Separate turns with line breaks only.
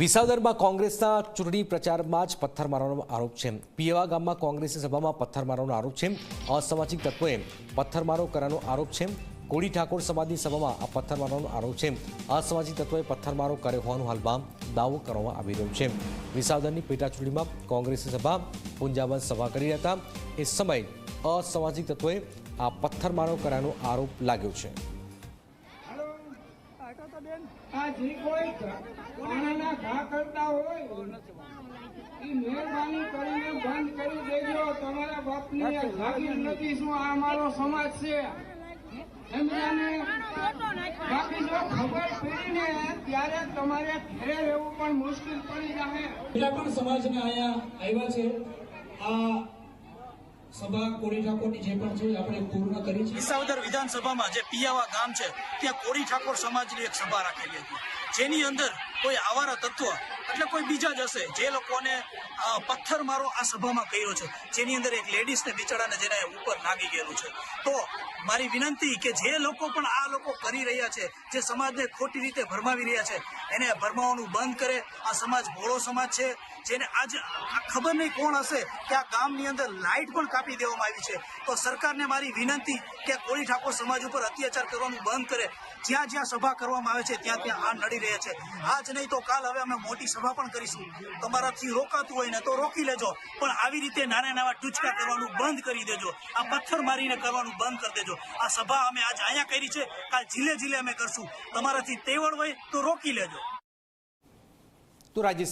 વિસાવદરમાં કોંગ્રેસના ચૂંટણી પ્રચારમાં જ પથ્થર મારવાનો આરોપ છે. પિયવા ગામમાં કોંગ્રેસની સભામાં પથ્થર મારવાનો આરોપ છે. અસામાજિક તત્વોએ પથ્થરમારો કરવાનો આરોપ છે. કોળી ઠાકોર સમાજની સભામાં આ પથ્થર મારવાનો આરોપ છે. અસામાજિક તત્વોએ પથ્થરમારો કર્યો હોવાનું હાલમાં દાવો કરવામાં આવી રહ્યો છે. વિસાવદરની પેટાચૂંટણીમાં કોંગ્રેસની સભા પુંજાબંધ સભા કરી હતા. એ સમયે અસામાજિક તત્વોએ આ પથ્થરમારો કર્યાનો આરોપ લાગ્યો છે.
પાણાના કરતા હોય. એ મહેરબાની કરીને બંધ કરી દેજો. તમારા બાપની આ જાગીર નથી શું? આ અમારો સમાજ છે? બાકી જો ખબર પડીને ત્યારે તમારે ઘરે રહેવું પણ મુશ્કેલ પડી જાય
બીજા પણ સમાજને અહીંયા આવ્યા છે. આ સભા કોળી ઠાકોરની જે પણ છે, આપણે પૂર્ણ કરી છે.
વિસાવદર વિધાનસભામાં જે પિયાવા ગામ છે, ત્યાં કોળી ઠાકોર સમાજની એક સભા રાખેલી હતી. જેની અંદર કોઈ આવારા તત્વ એટલે કોઈ બીજા જ હશે. જે લોકોને પથ્થર પથ્થરમારો આ સભામાં કર્યો છે, જેની અંદર એક લેડીઝને બિચારાને જેને ઉપર લાગી ગયેલું છે. તો મારી વિનંતી કે જે લોકો પણ આ લોકો કરી રહ્યા છે, જે સમાજને ખોટી રીતે ભરમાવી રહ્યા છે, એને ભરમાવાનું બંધ કરે. આ સમાજ ભોળો સમાજ છે, જેને આજ ખબર નહીં કોણ હશે કે આ ગામની અંદર લાઇટ પણ કાપી દેવામાં આવી છે. તો સરકારને મારી વિનંતી કે કોળી ઠાકોર સમાજ ઉપર અત્યાચાર કરવાનું બંધ કરે. જ્યાં જ્યાં સભા કરવામાં આવે છે, ત્યાં ત્યાં આ નડી રહ્યા છે. આજ નહીં તો કાલ હવે અમે મોટી સભા પણ કરીશું. તમારાથી રોકાતું હોય ને તો રોકી લેજો. પણ આવી રીતે નાના નાના ટૂચકા કરવાનું બંધ કરી દેજો. આ પથ્થર મારીને કરવાનું બંધ કરી દેજો. આ સભા અમે આજ અહીંયા કરી છે. કાલ જિલ્લે જિલ્લે અમે કરશું. તમારાથી તેવડ હોય તો રોકી લેજો.
તો રાજ્ય